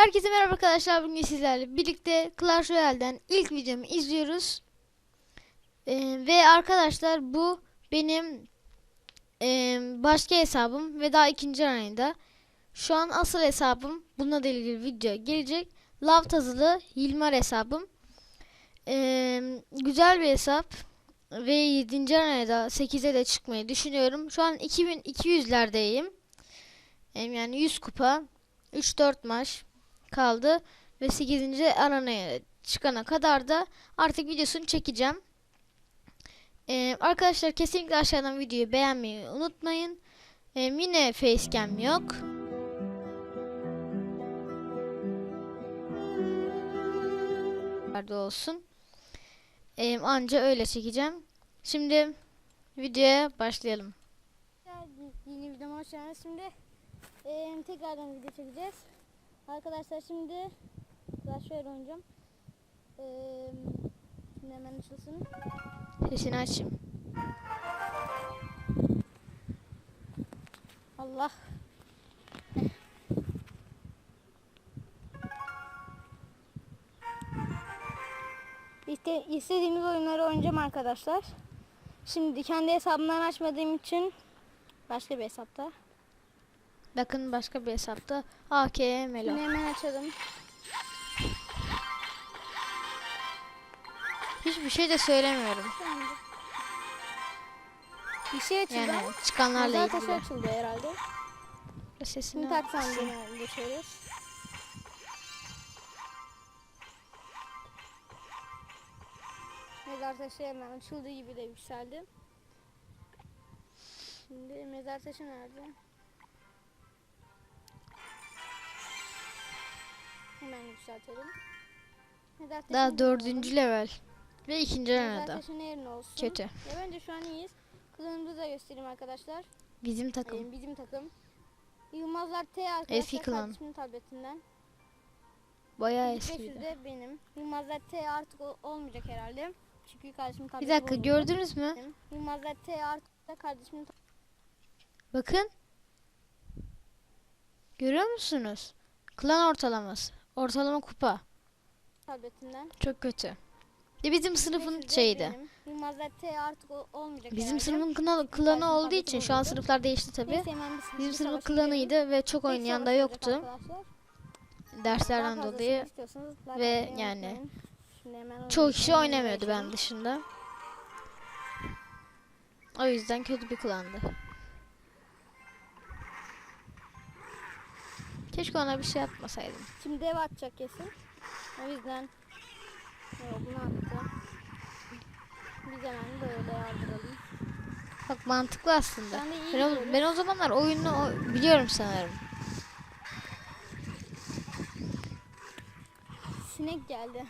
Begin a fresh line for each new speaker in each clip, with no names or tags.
Herkese merhaba arkadaşlar. Bugün sizlerle birlikte Clash Royale'den ilk videomu izliyoruz. Ee, ve arkadaşlar bu benim e, başka hesabım ve daha ikinci ayında. Şu an asıl hesabım. Bununla da ilgili video gelecek. Lav tazılı Hilmar hesabım. Ee, güzel bir hesap. Ve 7. ayda 8'e de çıkmayı düşünüyorum. Şu an 2200'lerdeyim. Em, Yani 100 kupa. 3-4 maç kaldı ve 8. aranaya çıkana kadar da artık videosunu çekeceğim. Ee, arkadaşlar kesinlikle aşağıdan videoyu beğenmeyi unutmayın. Ee, yine facecam yok. Olsun. Ee, anca öyle çekeceğim. Şimdi videoya başlayalım.
Yeni videoma hoş geldiniz. Şimdi eee, tekrardan video çekeceğiz. Arkadaşlar şimdi Clash Royale oynayacağım. Şimdi hemen açılsın.
Sesini açayım.
Allah. İşte istediğimiz oyunları oynayacağım arkadaşlar. Şimdi kendi hesabımdan açmadığım için başka bir hesapta.
Bakın başka bir hesapta AK Melo.
Şimdi hemen açalım.
Hiçbir şey de söylemiyorum.
Bir şey açıldı.
Yani çıkanlarla
Mezar taşı
ilgili.
açıldı herhalde.
Sesini
Şimdi tak
açsın.
sandığına geçiyoruz. Mezar taşı hemen açıldığı gibi de yükseldi. Şimdi mezar taşı nerede? Yükseltelim. Mezar
Daha dördüncü level. Ve ikinci?
Mezar olsun?
Kötü.
Ya bence şu an iyiyiz. Klanımızı da göstereyim arkadaşlar.
Bizim takım.
Ee, bizim takım. Yılmazlar T arkadaşlar.
Eski klan.
Kardeşimin tabletinden.
Bayağı eskiydi.
500 de benim. Yılmazlar T artık o- olmayacak herhalde. Çünkü kardeşimin
Bir
tableti
dakika
bozuldu.
gördünüz mü?
Benim. Yılmazlar T artık da kardeşimin
Bakın. Görüyor musunuz? Klan ortalaması. Ortalama kupa.
tabletinden.
Çok kötü. De bizim
500
sınıfın şeydi.
T artık olmayacak
Bizim sınıfın klanı,
Kardeşimin
klanı olduğu için şu an sınıflar değişti tabi. Bizim sınıfın klanıydı ve çok oynayan da yoktu. Derslerden dolayı. ve yani Çoğu kişi oynamıyordu ben dışında. O yüzden kötü bir klandı. Keşke ona bir şey yapmasaydım.
Şimdi ev atacak kesin. O yüzden Yo, bunu attı. Biz hemen böyle yardıralım.
Bak mantıklı aslında.
Ben
Ben o, ben o zamanlar oyunu o- biliyorum sanırım.
Sinek geldi.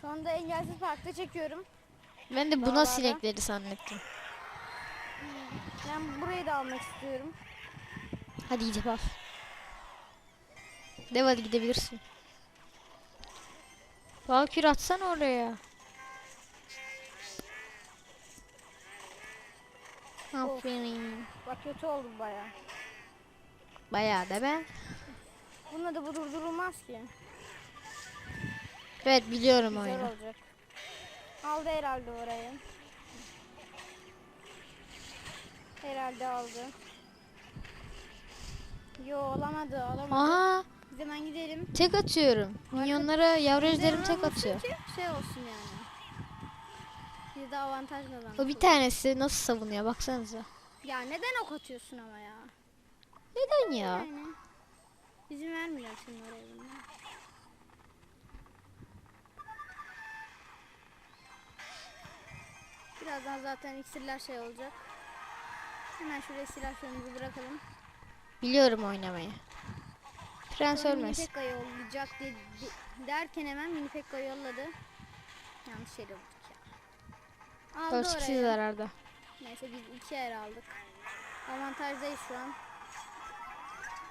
Şu anda engelsiz parkta çekiyorum.
Ben de buna
Dağlarda.
sinekleri zannettim.
Ben burayı da almak istiyorum.
Hadi gidip al. Dev hadi gidebilirsin. Valkür atsana oraya. Aferin.
Bak kötü oldu baya.
Bayağı da ben.
Bununla da bu durdurulmaz ki.
Evet biliyorum
Güzel
oyunu.
olacak. Aldı herhalde orayı. Herhalde aldı. Yo alamadı alamadı.
Aha
hemen gidelim.
tek atıyorum. Minyonlara yavru ejderim tek atıyor.
ki Şey olsun yani. Bir de avantaj kazanmış
O bir
olur.
tanesi nasıl savunuyor baksanıza.
Ya neden ok atıyorsun ama ya?
Neden ya?
Yani. İzin vermiyor senin oraya bunlar. Birazdan zaten iksirler şey olacak. Hemen şuraya silahlarımızı bırakalım.
Biliyorum oynamayı. Prens ölmez.
Minipekka yollayacak de, de- derken hemen Minipekka yolladı. Yanlış yere vurduk ya. Aldı
4 kişi
oraya.
zararda.
Neyse biz iki yer aldık. Avantajdayız şu an.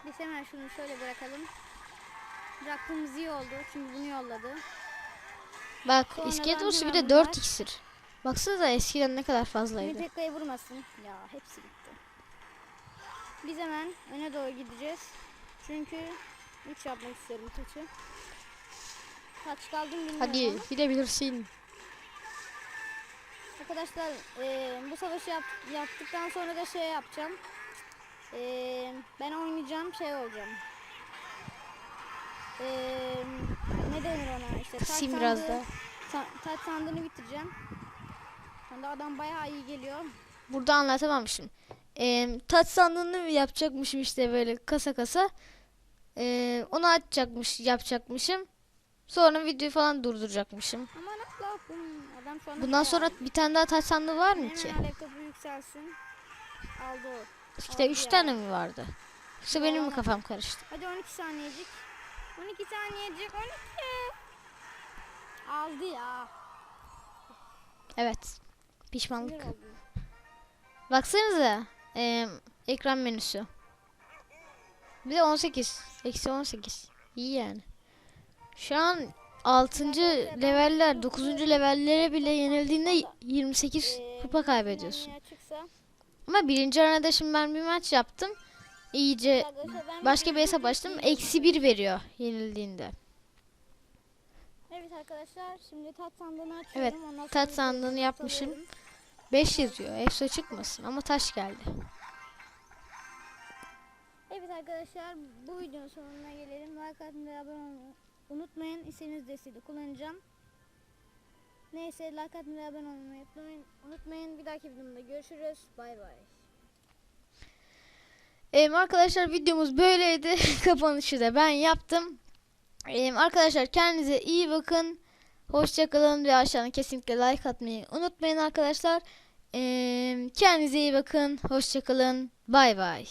Biz hemen şunu şöyle bırakalım. Bıraktığımız iyi oldu çünkü bunu yolladı.
Bak iskelet bir de 4
bunlar-
iksir. Baksanıza eskiden ne kadar fazlaydı.
Minipeka'yı vurmasın. Ya hepsi gitti. Biz hemen öne doğru gideceğiz. Çünkü 3 yapmak istiyorum taçı. Kaç kaldım bilmiyorum
Hadi
ama.
bilebilirsin.
Arkadaşlar eee, bu savaşı yap, yaptıktan sonra da şey yapacağım. Eee, ben oynayacağım şey olacağım. Eee, ne denir ona işte.
Kısayım biraz daha.
ta- taç sandığını bitireceğim. Şu anda adam bayağı iyi geliyor.
Burada anlatamamışım. Ee, taç sandığını yapacakmışım işte böyle kasa kasa. Ee, onu açacakmış, yapacakmışım. Sonra videoyu falan durduracakmışım.
Aman Allah'ım. Adam şu anda
Bundan sonra bir tane daha taç sandığı var mı ki?
Hemen alev topu yükselsin. Aldı o.
İşte
Aldı
3
ya.
tane mi vardı? İşte benim mi kafam karıştı?
Hadi 12 saniyecik. 12 saniyecik 12. Aldı ya.
Evet.
Sinir
Pişmanlık.
oldum.
Baksanıza. ee, ekran menüsü. Bir de 18. Eksi 18. İyi yani. Şu an 6. leveller, 9. levellere bile yenildiğinde 28
Ee,
kupa kaybediyorsun. Ama birinci arenada şimdi ben bir maç yaptım. İyice başka bir hesap açtım. Eksi 1 veriyor yenildiğinde.
Evet arkadaşlar şimdi tat sandığını açıyorum.
Evet, tat sandığını yapmışım.
salıyorum.
5 yazıyor. Efsa çıkmasın ama taş geldi.
Evet arkadaşlar bu videonun sonuna gelelim. Like atmayı ve abone olmayı unutmayın. İstediğiniz desteği de kullanacağım. Neyse like atmayı ve abone olmayı unutmayın. Bir dahaki videomda görüşürüz. Bay bay.
Ee, arkadaşlar videomuz böyleydi. Kapanışı da ben yaptım. Ee, arkadaşlar kendinize iyi bakın. Hoşçakalın ve aşağıdan kesinlikle like atmayı unutmayın arkadaşlar. Ee, kendinize iyi bakın. Hoşçakalın. Bay bay.